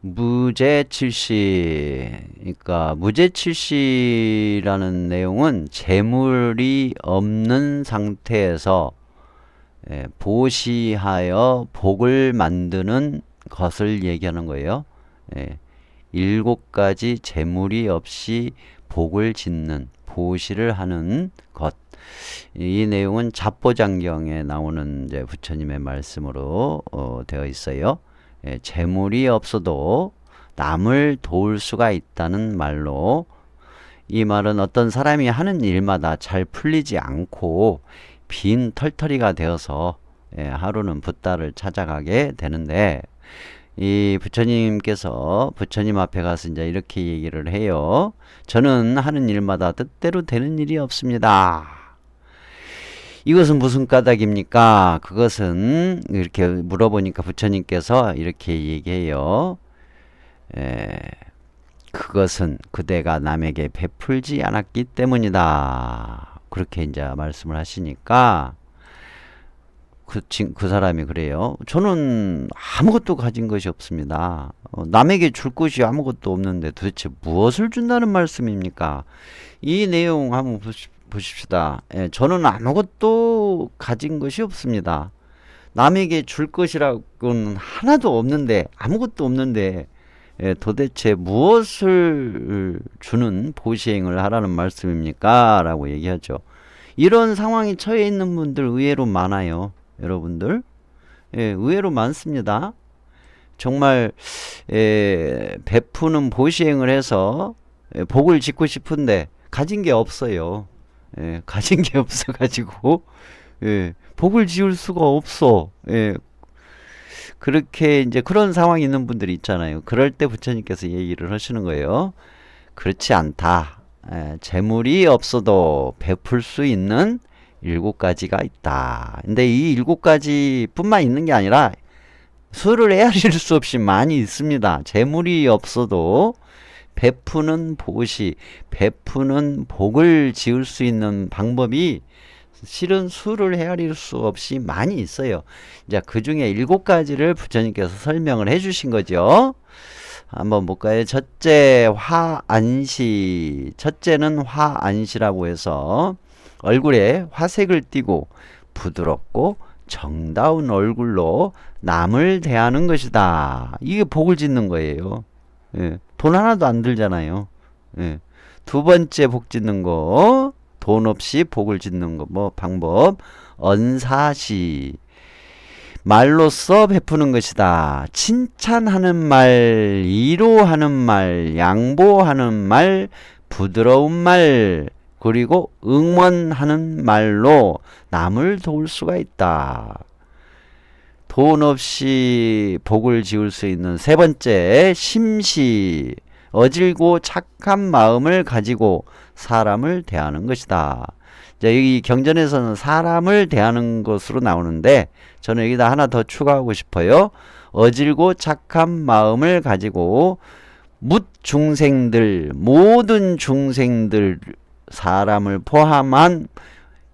무죄칠시. 그러니까 무죄칠시라는 내용은 재물이 없는 상태에서 예, 보시하여 복을 만드는 것을 얘기하는 거예요. 예, 일곱 가지 재물이 없이 복을 짓는 보시를 하는 것. 이 내용은 잡보장경에 나오는 이제 부처님의 말씀으로 어, 되어 있어요. 예, 재물이 없어도 남을 도울 수가 있다는 말로 이 말은 어떤 사람이 하는 일마다 잘 풀리지 않고 빈 털터리가 되어서 예, 하루는 붓다를 찾아가게 되는데 이 부처님께서 부처님 앞에 가서 이제 이렇게 얘기를 해요. 저는 하는 일마다 뜻대로 되는 일이 없습니다. 이것은 무슨 까닭입니까? 그것은 이렇게 물어보니까 부처님께서 이렇게 얘기해요. 에, 그것은 그대가 남에게 베풀지 않았기 때문이다. 그렇게 이제 말씀을 하시니까 그, 그 사람이 그래요. 저는 아무것도 가진 것이 없습니다. 어, 남에게 줄 것이 아무것도 없는데 도대체 무엇을 준다는 말씀입니까? 이 내용 한번 보십시다. 예, 저는 아무것도 가진 것이 없습니다. 남에게 줄 것이라고는 하나도 없는데 아무것도 없는데 예, 도대체 무엇을 주는 보시행을 하라는 말씀입니까? 라고 얘기하죠. 이런 상황에 처해 있는 분들 의외로 많아요. 여러분들. 예, 의외로 많습니다. 정말 예, 베푸는 보시행을 해서 예, 복을 짓고 싶은데 가진 게 없어요. 예, 가진 게 없어 가지고 예, 복을 지을 수가 없어. 예, 그렇게 이제 그런 상황이 있는 분들이 있잖아요. 그럴 때 부처님께서 얘기를 하시는 거예요. 그렇지 않다. 예, 재물이 없어도 베풀 수 있는 일곱 가지가 있다. 근데 이 일곱 가지뿐만 있는 게 아니라 수를 헤아릴 수 없이 많이 있습니다. 재물이 없어도 베푸는 보시, 베푸는 복을 지을 수 있는 방법이 실은 수를 헤아릴 수 없이 많이 있어요. 이제 그 중에 일곱 가지를 부처님께서 설명을 해 주신 거죠. 한번 볼까요? 첫째, 화안시. 첫째는 화안시라고 해서 얼굴에 화색을 띠고 부드럽고 정다운 얼굴로 남을 대하는 것이다. 이게 복을 짓는 거예요. 예, 돈 하나도 안 들잖아요. 예. 두 번째 복 짓는 거, 돈 없이 복을 짓는 거, 뭐, 방법, 언사시. 말로써 베푸는 것이다. 칭찬하는 말, 위로하는 말, 양보하는 말, 부드러운 말, 그리고 응원하는 말로 남을 도울 수가 있다. 돈 없이 복을 지을 수 있는 세 번째, 심시. 어질고 착한 마음을 가지고 사람을 대하는 것이다. 자, 여기 경전에서는 사람을 대하는 것으로 나오는데 저는 여기다 하나 더 추가하고 싶어요. 어질고 착한 마음을 가지고 묻 중생들, 모든 중생들 사람을 포함한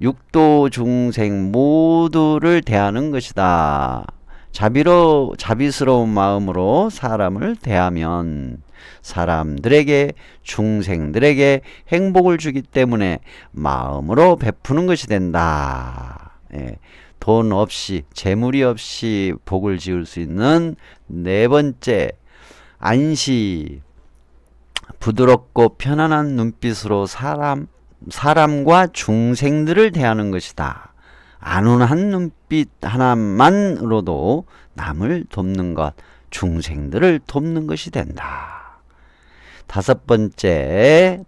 육도 중생 모두를 대하는 것이다. 자비로 자비스러운 마음으로 사람을 대하면 사람들에게 중생들에게 행복을 주기 때문에 마음으로 베푸는 것이 된다. 예, 돈 없이 재물이 없이 복을 지을 수 있는 네 번째 안시 부드럽고 편안한 눈빛으로 사람, 사람과 중생들을 대하는 것이다. 안온한 눈빛 하나만으로도 남을 돕는 것, 중생들을 돕는 것이 된다. 다섯 번째,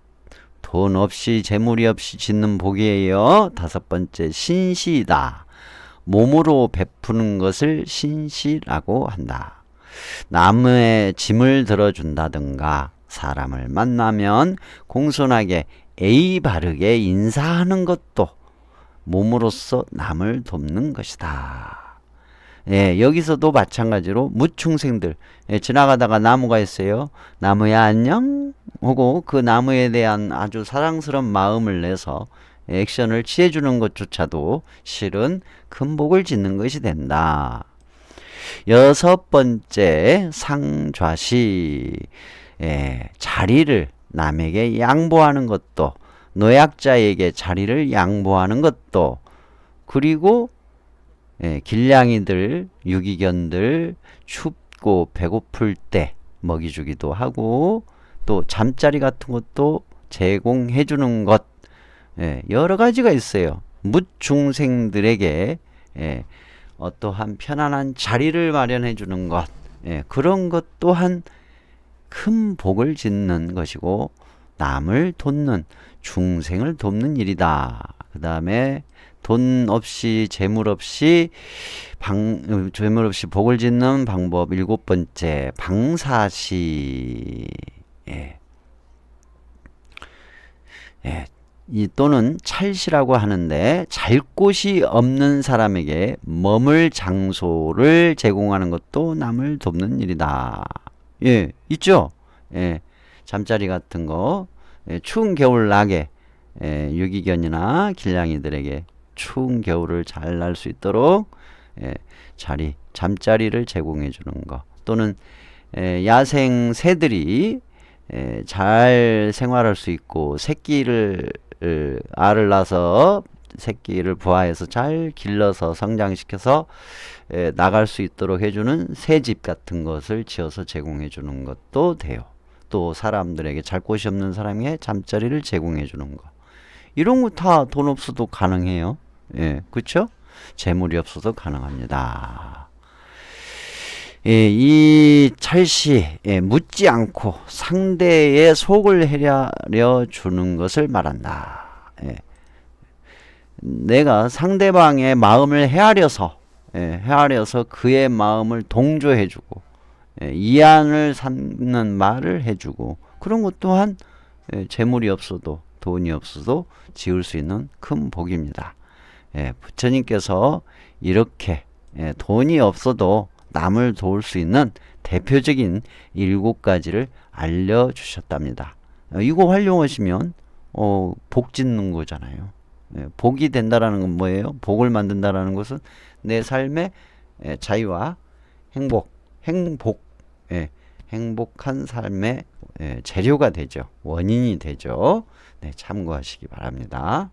돈 없이 재물이 없이 짓는 복이에요. 다섯 번째, 신시다. 몸으로 베푸는 것을 신시라고 한다. 남의 짐을 들어준다든가, 사람을 만나면 공손하게 에이 바르게 인사하는 것도 몸으로써 남을 돕는 것이다. 예, 여기서도 마찬가지로 무충생들 예, 지나가다가 나무가 있어요. 나무야 안녕 하고 그 나무에 대한 아주 사랑스러운 마음을 내서 액션을 취해주는 것조차도 실은 큰 복을 짓는 것이 된다. 여섯 번째 상좌시 예, 자리를 남에게 양보하는 것도 노약자에게 자리를 양보하는 것도 그리고 예, 길냥이들 유기견들 춥고 배고플 때 먹이 주기도 하고 또 잠자리 같은 것도 제공해 주는 것 예, 여러 가지가 있어요. 묻중생들에게 예, 어떠한 편안한 자리를 마련해 주는 것 예, 그런 것 또한 큰 복을 짓는 것이고 남을 돕는 중생을 돕는 일이다. 그 다음에 돈 없이 재물 없이 방 재물 없이 복을 짓는 방법 일곱 번째 방사시 예. 예. 이 또는 찰시라고 하는데 잘 곳이 없는 사람에게 머물 장소를 제공하는 것도 남을 돕는 일이다. 예, 있죠? 예, 잠자리 같은 거, 예, 추운 겨울 나게, 예, 유기견이나 길냥이들에게 추운 겨울을 잘 날 수 있도록, 예, 자리, 잠자리를 제공해 주는 거. 또는, 예, 야생 새들이, 예, 잘 생활할 수 있고, 새끼를, 으, 알을 낳아서 새끼를 부화해서 잘 길러서 성장시켜서 에, 나갈 수 있도록 해주는 새집 같은 것을 지어서 제공해 주는 것도 돼요. 또 사람들에게 잘 곳이 없는 사람에게 잠자리를 제공해 주는 거. 이런 거 다 돈 없어도 가능해요. 예, 그쵸? 재물이 없어도 가능합니다. 예, 이 찰시, 예, 묻지 않고 상대의 속을 헤아려 주는 것을 말한다. 예. 내가 상대방의 마음을 헤아려서 예, 헤아려서 그의 마음을 동조해주고 예, 이안을 삼는 말을 해주고 그런 것 또한 예, 재물이 없어도 돈이 없어도 지을 수 있는 큰 복입니다. 예, 부처님께서 이렇게 예, 돈이 없어도 남을 도울 수 있는 대표적인 일곱 가지를 알려주셨답니다. 어, 이거 활용하시면 어, 복 짓는 거잖아요. 예, 복이 된다라는 건 뭐예요? 복을 만든다라는 것은 내 삶의 예, 자유와 행복, 행복, 예, 행복한 삶의 예, 재료가 되죠. 원인이 되죠. 네, 참고하시기 바랍니다.